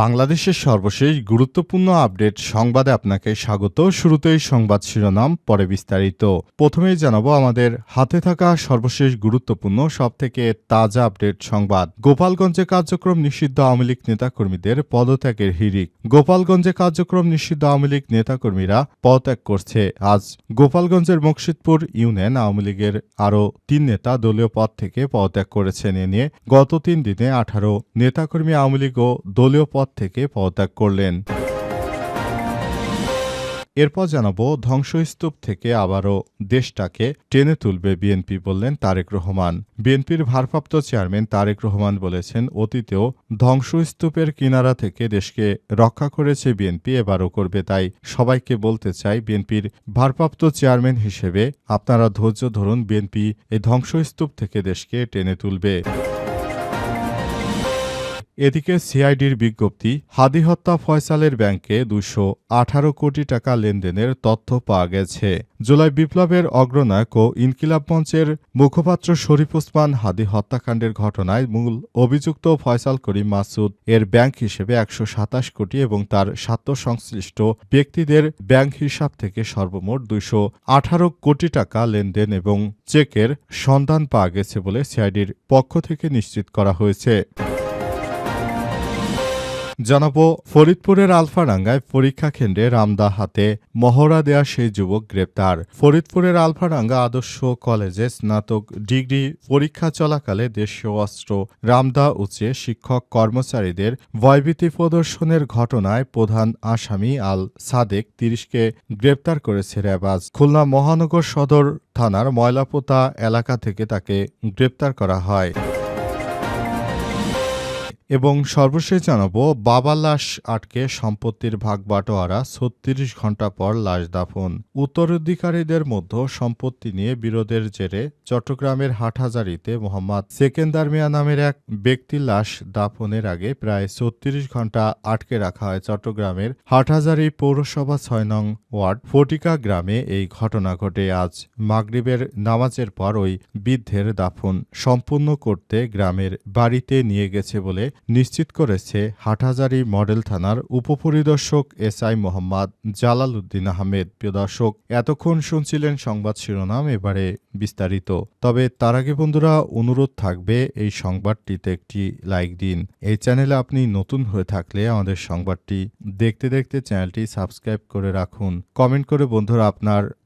বাংলাদেশের সর্বশেষ গুরুত্বপূর্ণ আপডেট সংবাদে আপনাকে স্বাগত। শুরুতেই সংবাদ শিরোনাম, পরে বিস্তারিত। প্রথমেই জানাব আমাদের হাতে থাকা সর্বশেষ গুরুত্বপূর্ণ, সবথেকে তাজা আপডেট সংবাদ। গোপালগঞ্জে কার্যক্রম নিষিদ্ধ আওয়ামী লীগ নেতাকর্মীদের পদত্যাগের হিরিক গোপালগঞ্জে কার্যক্রম নিষিদ্ধ আওয়ামী লীগ নেতাকর্মীরা পদত্যাগ করছে। আজ গোপালগঞ্জের মুর্শিদপুর ইউনিয়ন আওয়ামী লীগের আরও তিন নেতা দলীয় পদ থেকে পদত্যাগ করেছেন। এ নিয়ে গত তিন দিনে আঠারো নেতাকর্মী আওয়ামী লীগ ও দলীয় থেকে পদত্যাগ করলেন। এরপর জানাব ধ্বংসস্তূপ থেকে আবারও দেশটাকে টেনে তুলবে বিএনপি বললেন তারেক রহমান। বিএনপির ভারপ্রাপ্ত চেয়ারম্যান তারেক রহমান বলেছেন, অতীতেও ধ্বংসস্তূপের কিনারা থেকে দেশকে রক্ষা করেছে বিএনপি, এবারও করবে। তাই সবাইকে বলতে চাই, বিএনপির ভারপ্রাপ্ত চেয়ারম্যান হিসেবে আপনারা ধৈর্য ধরুন, বিএনপি এই ধ্বংসস্তূপ থেকে দেশকে টেনে তুলবে। এদিকে সিআইডির বিজ্ঞপ্তি, হাদি হত্যা ফয়সালের ব্যাংকে দুশো আঠারো কোটি টাকা লেনদেনের তথ্য পাওয়া গেছে। জুলাই বিপ্লবের অগ্রনায়ক ও ইনকিলাব মঞ্চের মুখপাত্র শরীফ ওসমান হাদি হত্যাকাণ্ডের ঘটনায় মূল অভিযুক্ত ফয়সাল করিম মাসুদ এর ব্যাংক হিসেবে একশো সাতাশ কোটি এবং তার স্বার্থ সংশ্লিষ্ট ব্যক্তিদের ব্যাংক হিসাব থেকে সর্বমোট দুইশো আঠারো কোটি টাকা লেনদেন এবং চেকের সন্ধান পাওয়া গেছে বলে সিআইডির পক্ষ থেকে নিশ্চিত করা হয়েছে। জানাব ফরিদপুরের আলফারাঙ্গায় পরীক্ষা কেন্দ্রে রামদা হাতে মহড়া দেয়া সেই যুবক গ্রেপ্তার। ফরিদপুরের আলফারাঙ্গা আদর্শ কলেজে স্নাতক ডিগ্রি পরীক্ষা চলাকালে দেশীয় অস্ত্র, রামদা উচে শিক্ষক কর্মচারীদের ভয়ভীতি প্রদর্শনের ঘটনায় প্রধান আসামি আল সাদেক তিরিশকে গ্রেপ্তার করেছে র্যাবাজ খুলনা মহানগর সদর থানার ময়লাপোতা এলাকা থেকে তাকে গ্রেপ্তার করা হয়। এবং সর্বশেষ জানাব, বাবা লাশ আটকে সম্পত্তির ভাগ বাটোয়ারা ছত্রিশ ঘণ্টা পর লাশ দাফন। উত্তরাধিকারীদের মধ্যে সম্পত্তি নিয়ে বিরোধের জেরে চট্টগ্রামের হাটহাজারিতে মোহাম্মদ সেকেন্দার মিয়া নামের এক ব্যক্তি লাশ দাফনের আগে প্রায় ছত্রিশ ঘণ্টা আটকে রাখা হয় চট্টগ্রামের হাটহাজারি পৌরসভা ছয় নং ওয়ার্ড ফটিকা গ্রামে এই ঘটনা ঘটে। আজ মাগরিবের নামাজের পর ওই বৃদ্ধের দাফন সম্পূর্ণ করতে গ্রামের বাড়িতে নিয়ে গেছে বলে নিশ্চিত করেছে হাটহাজারি মডেল থানার উপপরিদর্শক এস আই মোহাম্মদ জালাল উদ্দিন আহমেদ। প্রিয় দর্শক, এতক্ষণ শুনছিলেন সংবাদ শিরোনাম, এবারে বিস্তারিত। তবে তার আগে বন্ধুরা, অনুরোধ থাকবে এই সংবাদটিতে একটি লাইক দিন। এই চ্যানেলে আপনি নতুন হয়ে থাকলে আমাদের সংবাদটি দেখতে দেখতে চ্যানেলটি সাবস্ক্রাইব করে রাখুন। কমেন্ট করে বন্ধুরা, আপনার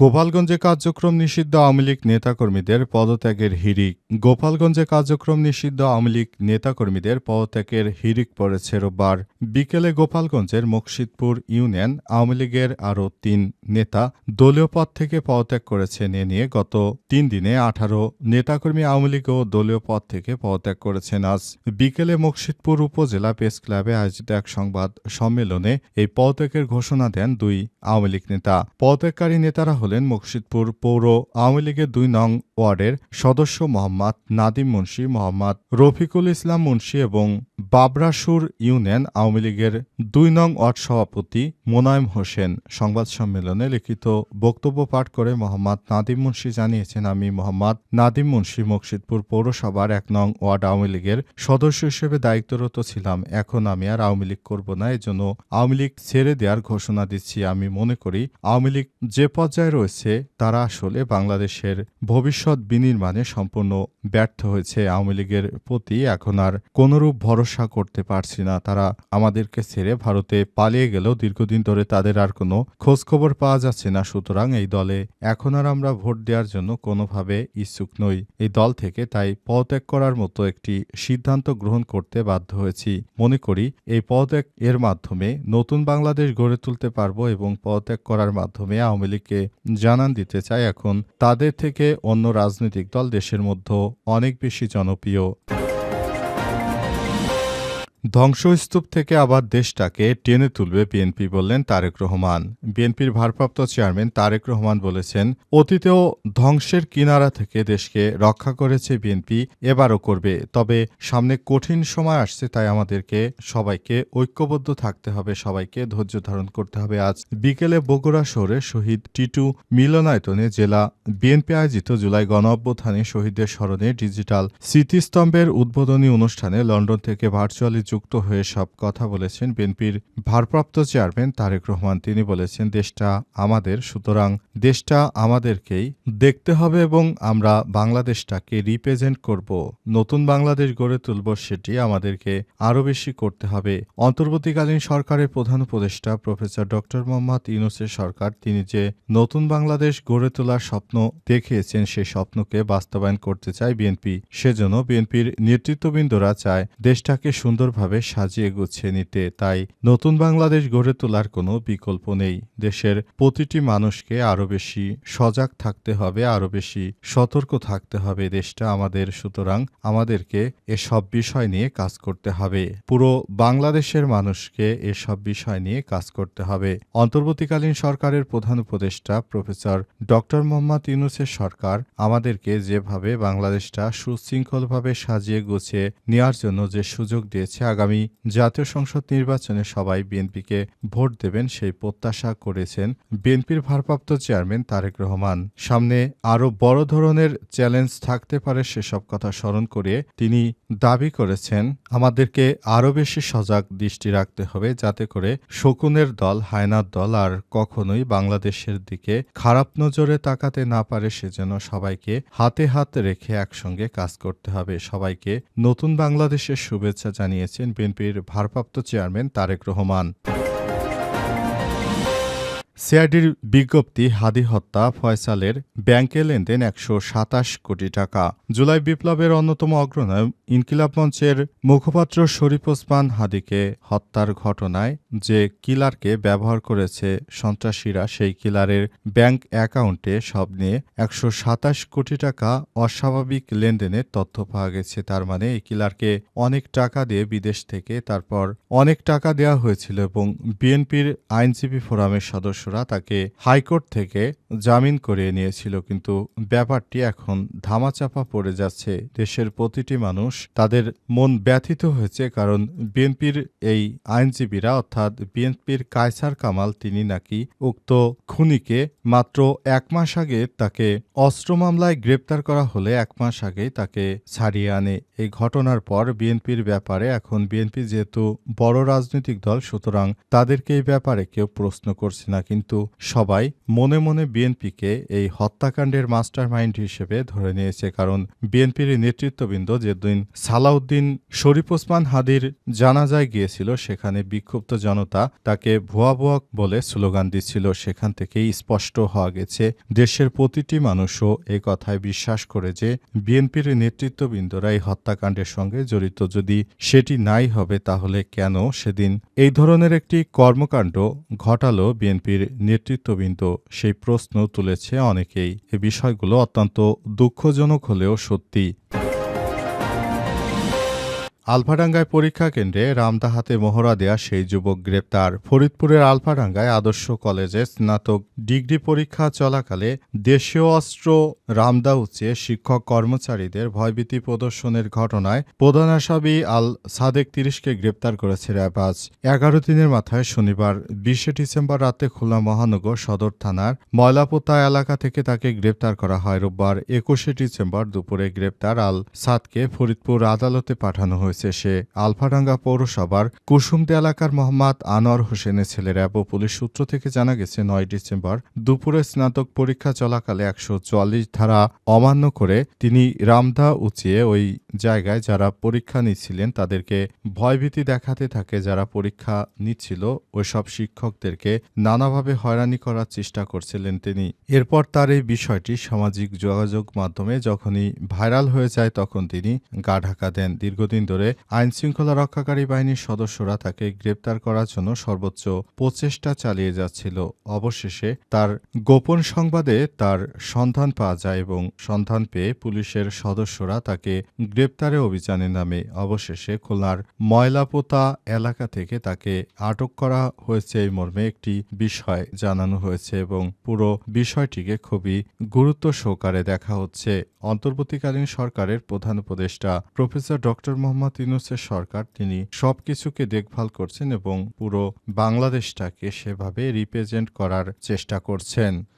গোপালগঞ্জে কার্যক্রম নিষিদ্ধ আওয়ামী লীগ নেতাকর্মীদের পদত্যাগের হিরিক গোপালগঞ্জে কার্যক্রম নিষিদ্ধ আওয়ামী লীগ নেতাকর্মীদের পদত্যাগের হিরিক পড়েছে রোববার। বিকেলে গোপালগঞ্জের মুকশিদপুর ইউনিয়ন আওয়ামী লীগের আরও তিন নেতা দলীয় পদ থেকে পদত্যাগ করেছেন এ নিয়ে গত তিন দিনে আঠারো নেতাকর্মী আওয়ামী লীগ ও দলীয় পদ থেকে পদত্যাগ করেছেন আজ। বিকেলে মুকশিদপুর উপজেলা প্রেস ক্লাবে আয়োজিত এক সংবাদ সম্মেলনে এই পদত্যাগের ঘোষণা দেন দুই আওয়ামী লীগ নেতা। পদত্যাগকারী নেতারা হলেন মুকশিদপুর পৌর আওয়ামী লীগের দুই নং ওয়ার্ডের সদস্য মোহাম্মদ নাদিম মুন্সি, মোহাম্মদ রফিকুল ইসলাম মুন্সি এবং বাবরাসুর ইউনিয়ন আওয়ামী লীগের দুই নং ওয়ার্ড সভাপতি মোনায়েম হোসেন। সংবাদ সম্মেলনে লিখিত বক্তব্য পাঠ করে মোহাম্মদ নাদিম মুন্সি জানিয়েছেন, আমি মোহাম্মদ নাদিম মুন্সি মুকশিদপুর পৌরসভার এক নং ওয়ার্ড আওয়ামী লীগের সদস্য হিসেবে দায়িত্বরত ছিলাম। এখন আমি আর আওয়ামী লীগ করব না, এজন্য আওয়ামী লীগ ছেড়ে দেওয়ার ঘোষণা দিচ্ছি। আমি মনে করি, আওয়ামী লীগ যে পর্যায়ে রয়েছে তারা আসলে বাংলাদেশের ভবিষ্যৎ বিনির্মাণে সম্পূর্ণ ব্যর্থ হয়েছে আওয়ামী লীগের প্রতি, এখন আর কোনরূপ ভরসা করতে পারছি না। তারা আমাদেরকে ছেড়ে ভারতে পালিয়ে গেলেও দীর্ঘদিন ধরে তাদের আর কোনো খোঁজখবর পাওয়া যাচ্ছে না। সুতরাং এই দলে এখন আর আমরা ভোট দেওয়ার জন্য কোনোভাবে ইচ্ছুক নই। এই দল থেকে তাই পদত্যাগ করার মতো একটি সিদ্ধান্ত গ্রহণ করতে বাধ্য হয়েছি। মনে করি এই পদত্যাগ এর মাধ্যমে নতুন বাংলাদেশ গড়ে তুলতে পারব এবং পদত্যাগ করার মাধ্যমে আওয়ামী লীগকে জানান দিতে চাই। এখন তাদের থেকে অন্য রাজনৈতিক দল দেশের মধ্যে অনেক বেশি জনপ্রিয়। ধ্বংসস্তূপ থেকে আবার দেশটাকে টেনে তুলবে বিএনপি বললেন তারেক রহমান। বিএনপির ভারপ্রাপ্ত চেয়ারম্যান তারেক রহমান বলেছেন, অতীতেও ধ্বংসের কিনারা থেকে দেশকে রক্ষা করেছে বিএনপি, এবারও করবে। তবে সামনে কঠিন সময় আসছে, তাই আমাদেরকে সবাইকে ঐক্যবদ্ধ থাকতে হবে, সবাইকে ধৈর্য ধারণ করতে হবে। আজ বিকেলে বগুড়া শহরে শহীদ টিটু মিলনায়তনে জেলা বিএনপি আয়োজিত জুলাই গণ অভ্যুত্থানে শহীদদের স্মরণে ডিজিটাল স্মৃতিস্তম্ভের উদ্বোধনী অনুষ্ঠানে লন্ডন থেকে ভার্চুয়ালি যুক্ত হয়ে সব কথা বলেছেন বিএনপির ভারপ্রাপ্ত চেয়ারম্যান তারেক রহমান। তিনি বলেছেন, দেশটা আমাদের, সুতরাং দেশটা আমাদেরকেই দেখতে হবে এবং আমরা বাংলাদেশটাকে রিপ্রেজেন্ট করব। নতুন বাংলাদেশ গড়ে তুলব, সেটি আমাদেরকে আরও বেশি করতে হবে। অন্তর্বর্তীকালীন সরকারের প্রধান উপদেষ্টা প্রফেসর ডক্টর মোহাম্মদ ইউনুসের সরকার তিনি যে নতুন বাংলাদেশ গড়ে তোলার স্বপ্ন দেখিয়েছেন, সেই স্বপ্নকে বাস্তবায়ন করতে চায় বিএনপি। সেজন্য বিএনপির নেতৃত্ববৃন্দরা চায় দেশটাকে সুন্দরভাবে সাজিয়ে গুছিয়ে নিতে, তাই নতুন বাংলাদেশ গড়ে তোলার কোনো বিকল্প নেই। দেশের প্রতিটি মানুষকে আরও বেশি সজাগ থাকতে হবে, আরও বেশি সতর্ক থাকতে হবে দেশটা আমাদের। সুতরাং আমাদেরকে এসব বিষয় নিয়ে কাজ করতে হবে। পুরো বাংলাদেশের মানুষকে এসব বিষয় নিয়ে কাজ করতে হবে। অন্তর্বর্তীকালীন সরকারের প্রধান উপদেষ্টা প্রফেসর ডক্টর মোহাম্মদ ইউনুসের সরকার আমাদেরকে যেভাবে বাংলাদেশটা সুশৃঙ্খলভাবে সাজিয়ে গুছিয়ে নেওয়ার জন্য যে সুযোগ দিয়েছে আগামী জাতীয় সংসদ নির্বাচনে সবাই বিএনপিকে ভোট দেবেন সেই প্রত্যাশা করেছেন বিএনপির ভারপ্রাপ্ত চেয়ারম্যান তারেক রহমান। সামনে আরও বড় ধরনের চ্যালেঞ্জ থাকতে পারে সেসব কথা স্মরণ করে তিনি দাবি করেছেন, আমাদেরকে আরও বেশি সজাগ দৃষ্টি রাখতে হবে যাতে করে শকুনের দল, হায়নার দল আর কখনোই বাংলাদেশের দিকে খারাপ নজরে তাকাতে না পারে সেজন্য সবাইকে হাতে হাত রেখে একসঙ্গে কাজ করতে হবে। সবাইকে নতুন বাংলাদেশের শুভেচ্ছা জানিয়েছেন বিএনপির ভারপ্রাপ্ত চেয়ারম্যান তারেক রহমান। সিআইডির বিজ্ঞপ্তি, হাদি হত্যা ফয়সালের ব্যাংকে লেনদেন একশো সাতাশ কোটি টাকা। জুলাই বিপ্লবের অন্যতম অগ্রণয় ইনকিলাব মঞ্চের মুখপাত্র শরীফ ওসমান হাদিকে হত্যার ঘটনায় যে কিলারকে ব্যবহার করেছে সন্ত্রাসীরা, সেই কিলারের ব্যাংক অ্যাকাউন্টে সব নিয়ে একশো সাতাশ কোটি টাকা অস্বাভাবিক লেনদেনের তথ্য পাওয়া গেছে। তার মানে এই কিলারকে অনেক টাকা দিয়ে বিদেশ থেকে, তারপর অনেক টাকা দেওয়া হয়েছিল এবং বিএনপির আইনজীবী ফোরামের সদস্যরা তাকে হাইকোর্ট থেকে জামিন করিয়ে নিয়েছিল, কিন্তু ব্যাপারটি এখন ধামাচাপা পড়ে যাচ্ছে। দেশের প্রতিটি মানুষ তাদের মন ব্যথিত হয়েছে, কারণ বিএনপির এই আইনজীবীরা, অর্থাৎ বিএনপির কায়সার কামাল, তিনি নাকি উক্ত খুনিকে মাত্র এক মাস আগে তাকে অস্ত্র মামলায় গ্রেপ্তার করা হলে এক মাস আগে তাকে ছাড়িয়ে আনে। এই ঘটনার পর বিএনপির ব্যাপারে এখন বিএনপি যেহেতু বড় রাজনৈতিক দল, সুতরাং তাদেরকে এই ব্যাপারে কেউ প্রশ্ন করছে না। কিন্তু সবাই মনে মনে বিএনপিকে এই হত্যাকাণ্ডের মাস্টার মাইন্ড হিসেবে ধরে নিয়েছে, কারণ বিএনপির নেতৃত্ববৃন্দ যেদিন সালাউদ্দিন শরীফ ওসমান হাদির জানাজায় গিয়েছিল, সেখানে বিক্ষুব্ধ জনতা তাকে ভুয়া ভুয়া বলে স্লোগান দিচ্ছিল। সেখান থেকেই স্পষ্ট হওয়া গেছে, দেশের প্রতিটি মানুষও এই কথায় বিশ্বাস করে যে বিএনপির নেতৃত্ববৃন্দরা এই হত্যাকাণ্ডের সঙ্গে জড়িত। যদি সেটি নাই হবে, তাহলে কেন সেদিন এই ধরনের একটি কর্মকাণ্ড ঘটালো বিএনপির নেতৃত্ববৃন্দ সেই প্রশ্ন তুলেছে অনেকেই। এ বিষয়গুলো অত্যন্ত দুঃখজনক হলেও সত্যি। আলফাডাঙ্গায় পরীক্ষা কেন্দ্রে রামদাহাতে মহড়া দেয়া সেই যুবক গ্রেপ্তার। ফরিদপুরের আলফাডাঙ্গায় আদর্শ কলেজে স্নাতক ডিগ্রি পরীক্ষা চলাকালে দেশীয় অস্ত্র রামদা উঁচিয়ে শিক্ষক কর্মচারীদের ভয়ভীতি প্রদর্শনের ঘটনায় প্রধান আসামি আল সাদেক তিরিশকে গ্রেপ্তার করেছে র্যাব আজ এগারো দিনের মাথায় শনিবার, বিশে ডিসেম্বর রাতে খুলনা মহানগর সদর থানার ময়লাপোতা এলাকা থেকে তাকে গ্রেপ্তার করা হয়। রোববার একুশে ডিসেম্বর দুপুরে গ্রেপ্তার আল সাদকে ফরিদপুর আদালতে পাঠানো হয়েছে। সে আলফাডাঙ্গা পৌরসভার কুসুমদে এলাকার মোহাম্মদ আনোয়ার হোসেনের ছেলে র্যাব পুলিশ সূত্র থেকে জানা গেছে, নয় ডিসেম্বর দুপুরে স্নাতক পরীক্ষা চলাকালে একশো চুয়াল্লিশ ধারা অমান্য করে তিনি রামদা উঁচিয়ে ওই জায়গায় যারা পরীক্ষা নিচ্ছিলেন তাদেরকে ভয়ভীতি দেখাতে থাকে, যারা পরীক্ষা নিচ্ছিল ওইসব শিক্ষকদেরকে নানাভাবে হয়রানি করার চেষ্টা করছিলেন তিনি। এরপর তার এই বিষয়টি সামাজিক যোগাযোগ মাধ্যমে যখনই ভাইরাল হয়ে যায় তখন তিনি গা ঢাকা দেন। দীর্ঘদিন ধরে ধরে আইনশৃঙ্খলা রক্ষাকারী বাহিনীর সদস্যরা তাকে গ্রেপ্তার করার জন্য সর্বোচ্চ প্রচেষ্টা চালিয়ে যাচ্ছিল। অবশেষে তার গোপন সংবাদে তার সন্ধান পাওয়া যায় এবং সন্ধান পেয়ে পুলিশের সদস্যরা তাকে গ্রেপ্তারে অভিযানে নামে। অবশেষে খুলনার ময়লাপোতা এলাকা থেকে তাকে আটক করা হয়েছে এই মর্মে একটি বিষয় জানানো হয়েছে এবং পুরো বিষয়টিকে খুবই গুরুত্ব সহকারে দেখা হচ্ছে। অন্তর্বর্তীকালীন সরকারের প্রধান উপদেষ্টা প্রফেসর ডক্টর মোহাম্মদ ইউনুসের সরকার তিনি সবকিছুকে দেখভাল করছেন এবং পুরো বাংলাদেশটাকে সেভাবে রিপ্রেজেন্ট করার চেষ্টা করছেন।